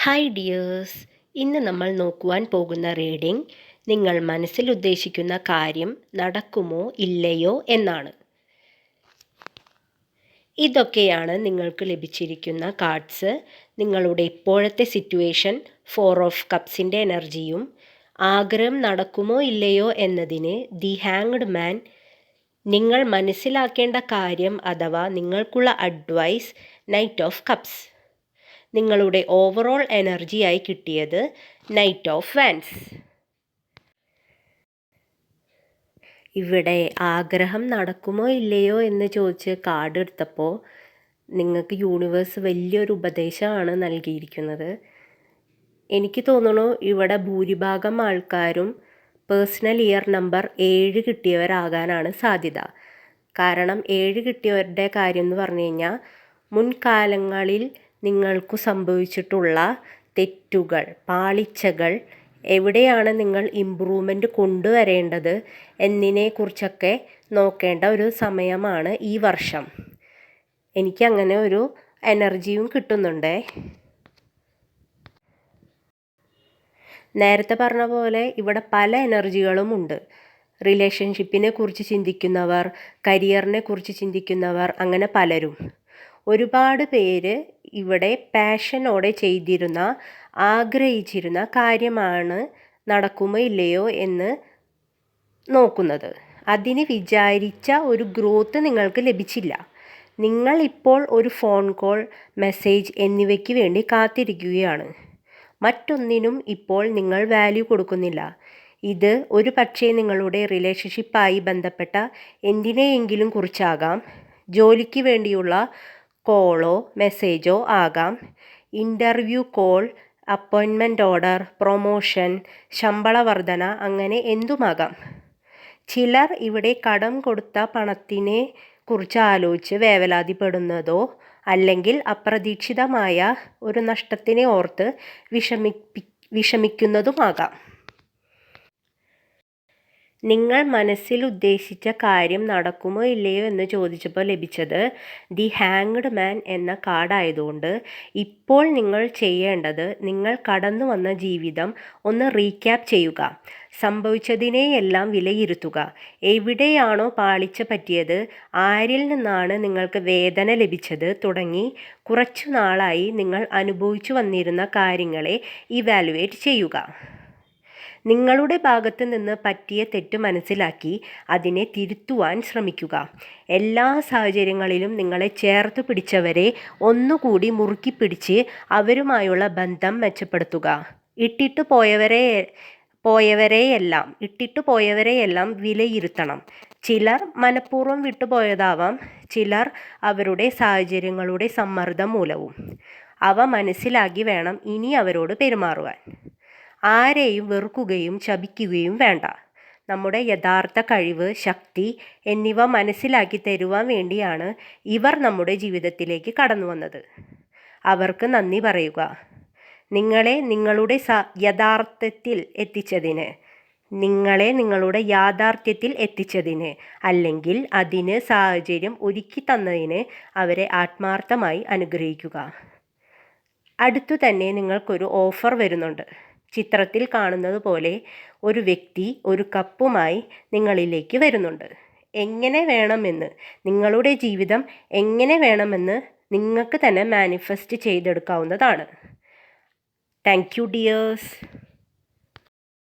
Hi dears ഇന്ന് നമ്മൾ നോക്കുവാൻ പോകുന്ന റീഡിംഗ് നിങ്ങൾ മനസ്സിൽ ഉദ്ദേശിക്കുന്ന കാര്യം നടക്കുമോ ഇല്ലയോ എന്നാണ്. ഇതൊക്കെയാണ് നിങ്ങൾക്ക് ലഭിച്ചിരിക്കുന്ന കാർഡ്സ് നിങ്ങളുടെ ഇപ്പോഴത്തെ സിറ്റുവേഷൻ ഫോർ ഓഫ് കപ്സിന്റെ എനർജിയും ആഗ്രഹം നടക്കുമോ ഇല്ലയോ എന്നതിന് ദി ഹാങ്ഡ് മാൻ നിങ്ങൾ മനസ്സിലാക്കേണ്ട കാര്യം അഥവാ നിങ്ങൾക്കുള്ള അഡ്വൈസ് നൈറ്റ് ഓഫ് കപ്സ് നിങ്ങളുടെ ഓവറോൾ എനർജിയായി കിട്ടിയത് നൈറ്റ് ഓഫ് വാൻസ് ഇവിടെ ആഗ്രഹം നടക്കുമോ ഇല്ലയോ എന്ന് ചോദിച്ച് കാർഡ് എടുത്തപ്പോൾ നിങ്ങൾക്ക് യൂണിവേഴ്സ് വലിയൊരു ഉപദേശമാണ് നൽകിയിരിക്കുന്നത്. എനിക്ക് തോന്നുന്നു ഇവിടെ ഭൂരിഭാഗം ആൾക്കാരും പേഴ്സണൽ ഇയർ നമ്പർ ഏഴ് കിട്ടിയവരാകാനാണ് സാധ്യത. കാരണം ഏഴ് കിട്ടിയവരുടെ കാര്യം എന്ന് പറഞ്ഞു കഴിഞ്ഞാൽ മുൻകാലങ്ങളിൽ നിങ്ങൾക്ക് സംഭവിച്ചിട്ടുള്ള തെറ്റുകൾ പാളിച്ചകൾ എവിടെയാണ് നിങ്ങൾ ഇമ്പ്രൂവ്മെന്റ് കൊണ്ടുവരേണ്ടത് എന്നതിനെക്കുറിച്ചൊക്കെ നോക്കേണ്ട ഒരു സമയമാണ് ഈ വർഷം. എനിക്കങ്ങനെ ഒരു എനർജിയും കിട്ടുന്നുണ്ടേ. നേരത്തെ പറഞ്ഞ പോലെ ഇവിടെ പല എനർജികളും ഉണ്ട്. റിലേഷൻഷിപ്പിനെ കുറിച്ച് ചിന്തിക്കുന്നവർ കരിയറിനെ കുറിച്ച് ചിന്തിക്കുന്നവർ അങ്ങനെ പലരും. ഒരുപാട് പേര് ഇവിടെ പാഷനോടെ ചെയ്തിരുന്ന ആഗ്രഹിച്ചിരുന്ന കാര്യമാണ് നടക്കുമോ ഇല്ലയോ എന്ന് നോക്കുന്നത്. അതിന് വിചാരിച്ച ഒരു ഗ്രോത്ത് നിങ്ങൾക്ക് ലഭിച്ചില്ല. നിങ്ങൾ ഇപ്പോൾ ഒരു ഫോൺ കോൾ മെസ്സേജ് എന്നിവയ്ക്ക് വേണ്ടി കാത്തിരിക്കുകയാണ്. മറ്റൊന്നിനും ഇപ്പോൾ നിങ്ങൾ വാല്യൂ കൊടുക്കുന്നില്ല. ഇത് ഒരു പക്ഷേ നിങ്ങളുടെ റിലേഷൻഷിപ്പായി ബന്ധപ്പെട്ട എന്തിനെയെങ്കിലും കുറിച്ചാകാം. ജോലിക്ക് വേണ്ടിയുള്ള കോളോ മെസ്സേജോ ആകാം. ഇന്റർവ്യൂ കോൾ അപ്പോയിൻമെന്റ് ഓർഡർ പ്രൊമോഷൻ ശമ്പള വർധന അങ്ങനെ എന്തുമാകാം. ചിലർ ഇവിടെ കടം കൊടുത്ത പണത്തിനെ കുറിച്ച് ആലോചിച്ച് വേവലാതിപ്പെടുന്നതോ അല്ലെങ്കിൽ അപ്രതീക്ഷിതമായ ഒരു നഷ്ടത്തിനെ ഓർത്ത് വിഷമിപ്പി വിഷമിക്കുന്നതുമാകാം. നിങ്ങൾ മനസ്സിൽ ഉദ്ദേശിച്ച കാര്യം നടക്കുമോ ഇല്ലയോ എന്ന് ചോദിച്ചപ്പോൾ ലഭിച്ചത് ദി ഹാങ്ഡ് മാൻ എന്ന കാർഡായതുകൊണ്ട് ഇപ്പോൾ നിങ്ങൾ ചെയ്യേണ്ടത് നിങ്ങൾ കടന്നു വന്ന ജീവിതം ഒന്ന് റീക്യാപ്പ് ചെയ്യുക. സംഭവിച്ചതിനെയെല്ലാം വിലയിരുത്തുക. എവിടെയാണോ പാളിച്ച പറ്റിയത് ആരിൽ നിന്നാണ് നിങ്ങൾക്ക് വേദന ലഭിച്ചത് തുടങ്ങി കുറച്ചു നാളായി നിങ്ങൾ അനുഭവിച്ചു വന്നിരുന്ന കാര്യങ്ങളെ ഇവാലുവേറ്റ് ചെയ്യുക. നിങ്ങളുടെ ഭാഗത്ത് നിന്ന് പറ്റിയ തെറ്റ് മനസ്സിലാക്കി അതിനെ തിരുത്തുവാൻ ശ്രമിക്കുക. എല്ലാ സാഹചര്യങ്ങളിലും നിങ്ങളെ ചേർത്ത് പിടിച്ചവരെ ഒന്നുകൂടി മുറുക്കി പിടിച്ച് അവരുമായുള്ള ബന്ധം മെച്ചപ്പെടുത്തുക. ഇട്ടിട്ട് പോയവരെ പോയവരെയെല്ലാം ഇട്ടിട്ട് പോയവരെയെല്ലാം വിലയിരുത്തണം. ചിലർ മനഃപൂർവം വിട്ടുപോയതാവാം ചിലർ അവരുടെ സാഹചര്യങ്ങളുടെ സമ്മർദ്ദം മൂലവും. അവ മനസ്സിലാക്കി വേണം ഇനി അവരോട് പെരുമാറുവാൻ. ആരെയും വെറുക്കുകയും ശപിക്കുകയും വേണ്ട. നമ്മുടെ യഥാർത്ഥ കഴിവ് ശക്തി എന്നിവ മനസ്സിലാക്കി തരുവാൻ വേണ്ടിയാണ് ഇവർ നമ്മുടെ ജീവിതത്തിലേക്ക് കടന്നു വന്നത്. അവർക്ക് നന്ദി പറയുക. നിങ്ങളെ നിങ്ങളുടെ സ യഥാർത്ഥത്തിൽ എത്തിച്ചതിന് നിങ്ങളെ നിങ്ങളുടെ യാഥാർത്ഥ്യത്തിൽ എത്തിച്ചതിന് അല്ലെങ്കിൽ അതിന് സാഹചര്യം ഒരുക്കി തന്നതിന് അവരെ ആത്മാർത്ഥമായി അനുഗ്രഹിക്കുക. അടുത്തു തന്നെ നിങ്ങൾക്കൊരു ഓഫർ വരുന്നുണ്ട്. ചിത്രത്തിൽ കാണുന്നത് പോലെ ഒരു വ്യക്തി ഒരു കപ്പുമായി നിങ്ങളിലേക്ക് വരുന്നുണ്ട്. എങ്ങനെ വേണമെന്ന് നിങ്ങളുടെ ജീവിതം എങ്ങനെ വേണമെന്ന് നിങ്ങൾക്ക് തന്നെ മാനിഫെസ്റ്റ് ചെയ്തെടുക്കാവുന്നതാണ്. Thank you dears